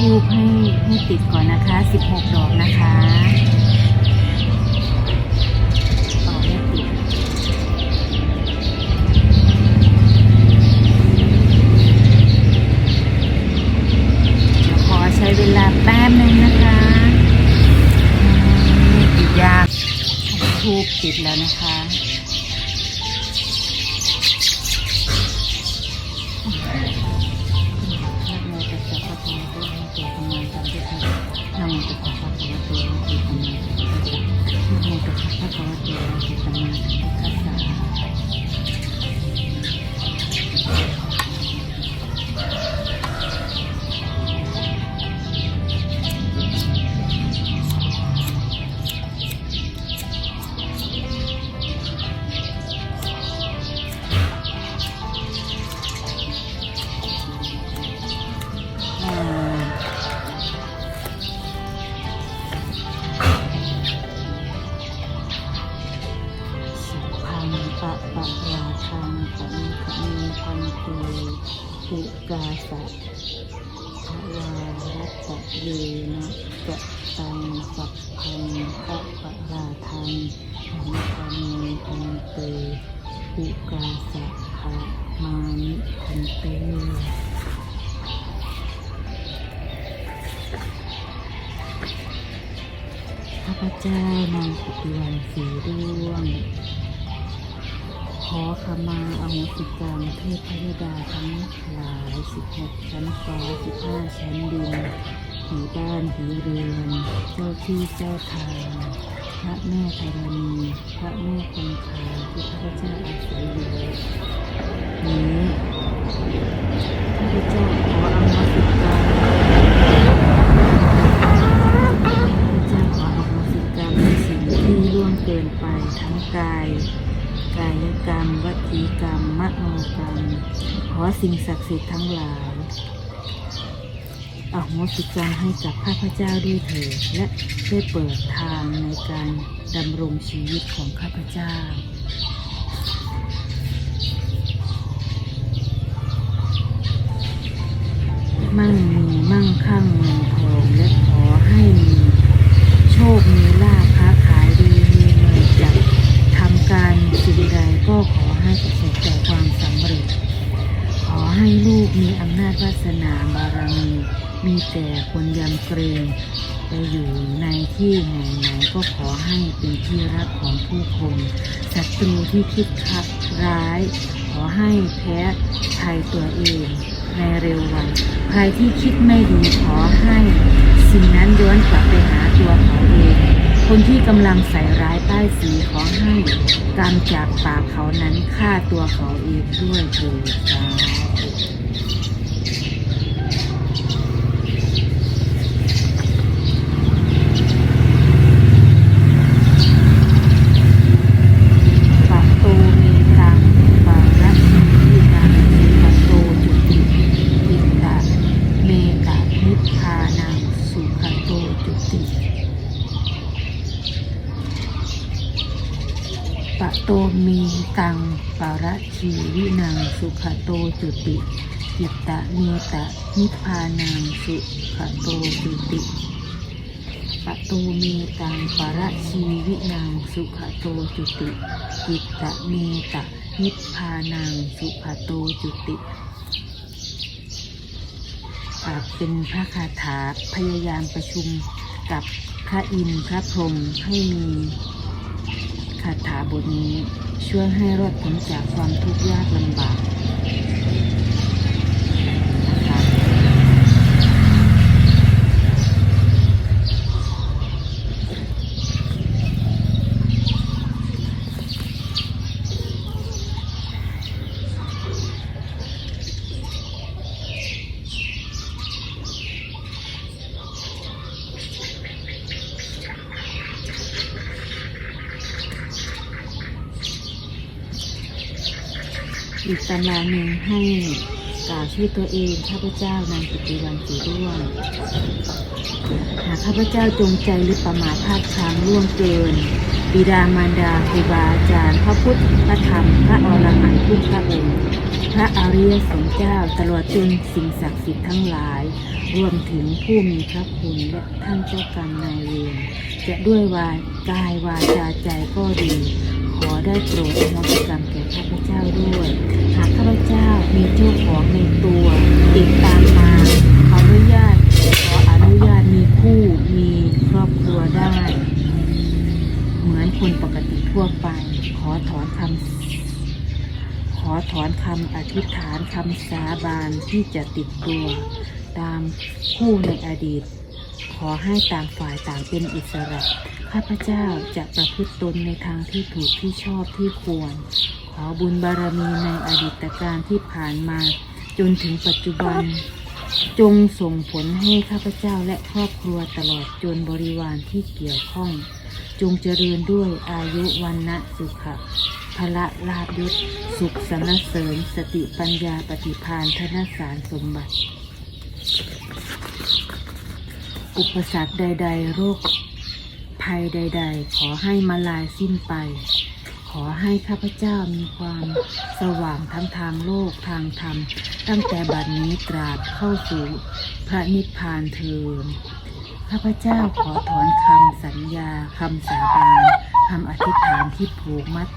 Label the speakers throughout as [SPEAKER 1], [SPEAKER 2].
[SPEAKER 1] ทูบให้ให้ติดก่อนนะคะ 16 ดอกนะคะต่อไม่ติดเดี๋ยวขอใช้เวลาแป๊บนึงนะคะติดยากทูบติดแล้วนะคะ ปะปะราทังปะนิคมีพันเตติกาสะภวารัตเยนะกะตังสัพพังปะปะราทังปะนิคมีพันเตติกาสะภะมานิพันเตข้าพเจ้านางปฏิวันสีร่วง ขอขมาอโหสิกรรมเทพพยดาทั้งหลายสิบหกชั้นฟ้าสิบห้าชั้นดินผีบ้านผีเรือนเจ้าที่เจ้าทางพระแม่ธรณีพระแม่คงคาที่ข้าพเจ้าอาศัยอยู่นี้ข้าพเจ้าขออโหสิกรรมพระเจ้าขออโหสิกรรมในสิ่งที่ล่วงเกินไปทั้งกาย กายกรรมวจีกรรม มโนกรรม ขอสิ่งศักดิ์สิทธิ์ทั้งหลายอโหสิกรรมให้กับข้าพเจ้าด้วยเถิดและได้เปิดทางในการดำรงชีวิตของข้าพเจ้ามั่งมีมั่งคั่งเงินทองและขอให้มีโชคมีลาภค้าขายดีมีเงินจากทำการสิ่งใดก็ขอให้ประสบแต่ความสำเร็จ ขอให้ลูก มีอำนาจวาสนาบารมี มีแต่คนยำเกรงไปอยู่ในที่แห่งไหนก็ขอให้เป็นที่รักของผู้คนศัตรูที่คิดคัดร้าย ขอให้แพ้ภัยตัวเองในเร็ววัน ใครที่คิดไม่ดีขอให้สิ่งนั้นย้อนกลับไปหาตัวเขาเอง คนที่กำลังใส่ร้ายป้ายสีขอให้กรรมจากปากเขานั้นฆ่าตัวเขาเองด้วยเถิดสาธุปะโตเมตังปะระชีวินังปะโตจุติติตะเมตะนิพพานังสุขโตจุติ ปะโตมี ตังปาระชีวินังสุขโตจุติจิตตะเมตะนิพพานังสุขโตจุติปะโตเมตังปาระชีวินังสุขโตจุติจิตตะเมตะนิพพานังสุขโตจุติปากเป็นพระคาถาพยายามประชุมกับพระอินทร์พระพรหมให้มี คาถาบทนี้ช่วยให้รอดพ้นจากความทุกข์ยากลำบากนะคะ อีกตำราหนึ่งให้กล่าวชื่อตัวเองข้าพเจ้านางปฏิวันสีร่วงหากข้าพเจ้าจงใจหรือประมาทพลาดพลั้งล่วงเกิน บิดามารดาครูบาอาจารย์ พระพุทธพระธรรม พระอรหันต์ทุกพระองค์พระอริยสงฆ์เจ้าตลอดจนสิ่งศักดิ์สิทธิ์ทั้งหลาย รวมถึงผู้มีพระคุณและท่านเจ้ากรรมนายเวรจะด้วยวากายวาจาใจก็ดี ขอได้โปรดอโหสิกรรมแก่ข้าพเจ้าด้วย หากข้าพเจ้ามีเจ้าของในตัว ติดตามมาขออนุญาตขออนุญาตมีคู่มีครอบครัวได้ เหมือนคนปกติทั่วไป ขอถอนคำขอถอนคำอธิษฐานคำสาบานที่จะติดตัว ตามคู่ในอดีต ขอให้ต่างฝ่ายต่างเป็นอิสระ ข้าพเจ้าจะประพฤติตนในทางที่ถูกที่ชอบที่ควร ขอบุญบารมีในอดีตการที่ผ่านมา จนถึงปัจจุบัน จงส่งผลให้ข้าพเจ้าและครอบครัวตลอดจนบริวารที่เกี่ยวข้อง จงเจริญด้วยอายุวันนะสุขะพละลาบยศสุขสรรเสริญ สติปัญญาปฏิพานธนสารสมบัติ อุปสรรคใด ๆ โรคภัยใด ๆ ขอให้มาลายสิ้นไป ขอให้ข้าพเจ้ามีความสว่างทั้งทางโลกทางธรรม ตั้งแต่บัดนี้ตราบเข้าสู่พระนิพพานเทินข้าพเจ้าขอถอนคำสัญญาคำสาบานคำอธิษฐานที่ผูกมัด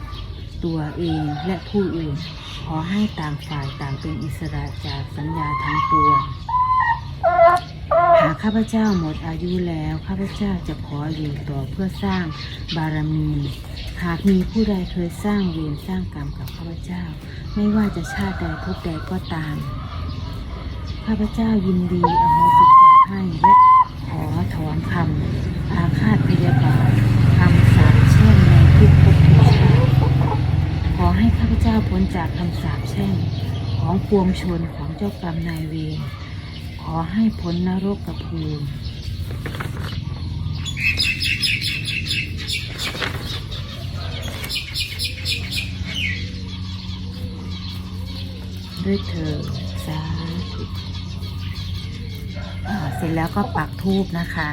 [SPEAKER 1] ตัวเองและผู้อื่น ขอให้ต่างฝ่ายต่างเป็นอิสระจากสัญญาทั้งปวง หากข้าพเจ้าหมดอายุแล้วข้าพเจ้าจะขออยู่ต่อเพื่อสร้างบารมี หากมีผู้ใดเคยสร้างเวรสร้างกรรมกับข้าพเจ้า ไม่ว่าจะชาติใดภพใดก็ตาม ข้าพเจ้ายินดีอโหสิกรรมให้และขอถอนคำอาฆาตพยาบาทคำสาปแช่งในทุกภพทุกชาติขอให้ข้าพเจ้าพ้นจากคำสาปแช่งของปวงชนของเจ้ากรรมนายเวร ขอให้พ้นนรกกับภูมิด้วยเธอสาธุเสร็จแล้วก็ปักทูบนะคะ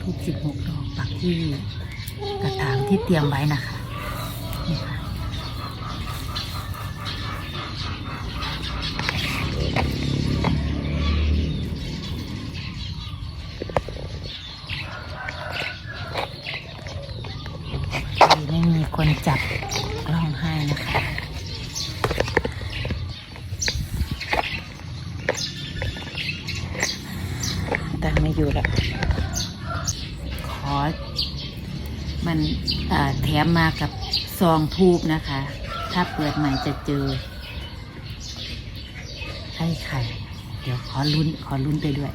[SPEAKER 1] ทูบสิบหกดอกปักที่กระถางที่เตรียมไว้นะคะ ม่มีคนจับร้องไห้นะคะตั้งไม่อยู่แล้วขอ มันแถมมากับซองทูบนะคะ ถ้าเปิดใหม่จะเจอให้ไข่ เดี๋ยวขอลุ้นขอลุ้นไปด้วย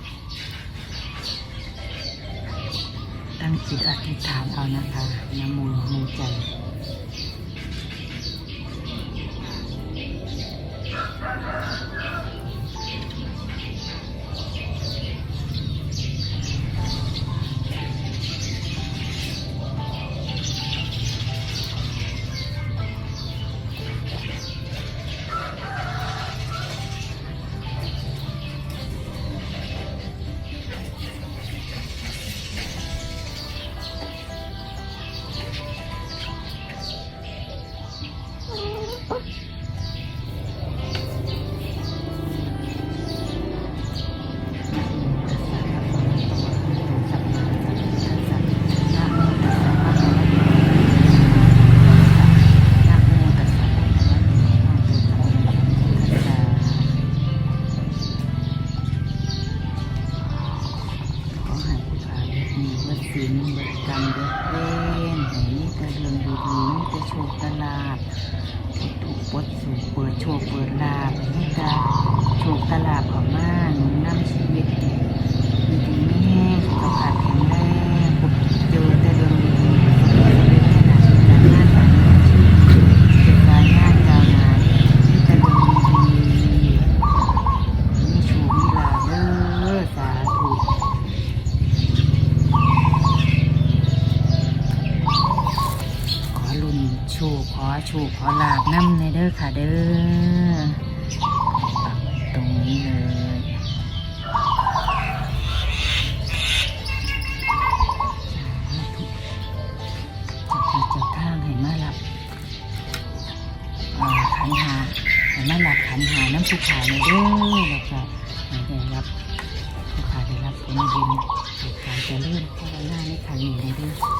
[SPEAKER 1] ตั้งจิตอธิษฐานเอานะคะนะโมในใจ ล็กมีวัดศีลวัดกรรมวัดเว้นให้มีแต่เรื่องดีๆมีแต่โชคแต่ลาดถูกปดสู่เปิดโชคเปิดลาบมีแต่โชคแต่ลาดเขอมาหนุนนำชีวิตดีดีๆแห้งสุขภาพแข็งแรง อค่ะเด้อปักตรงนี้เลยจะมีเจ้าทางให้มาหลับอ่าขันหาให้มาหลับขันหาน้ำผึ้งขายมา
[SPEAKER 2] ด้อแล้วก็ให้ได้รับผู้ขาได้รับผลบุญสุขกายเจริญภาวนาในครั้งนี้เลยเด้อค่ะ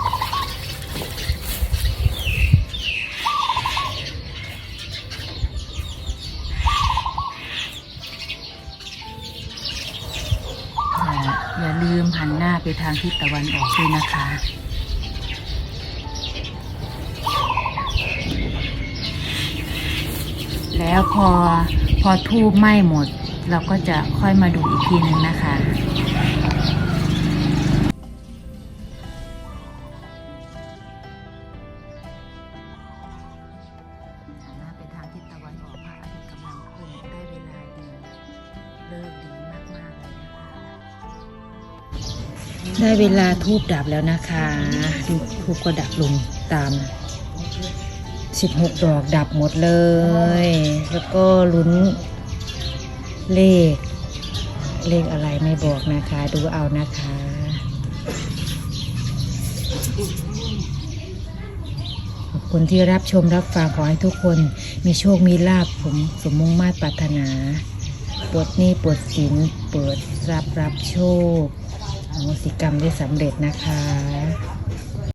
[SPEAKER 2] อย่าลืมหันหน้าไปทางทิศตะวันออกด้วยนะคะ แล้วพอพอทูบไหม้หมด เราก็จะค่อยมาดูอีกทีนึงนะคะ ได้เวลาทูบดับแล้วนะคะดูทูบก็ดับลงตาม 16 ดอกดับหมดเลย แล้วก็ลุ้นเลข เลขอะไรไม่บอกนะคะ ดูเอานะคะขอบคุณที่รับชมรับฟังขอให้ทุกคนมีโชคมีลาภผมสมมุ่งมาตรปรารถนาปลดหนี้ปลดสินเปิดรับรับโชค โหสิกรรมได้สำเร็จนะคะ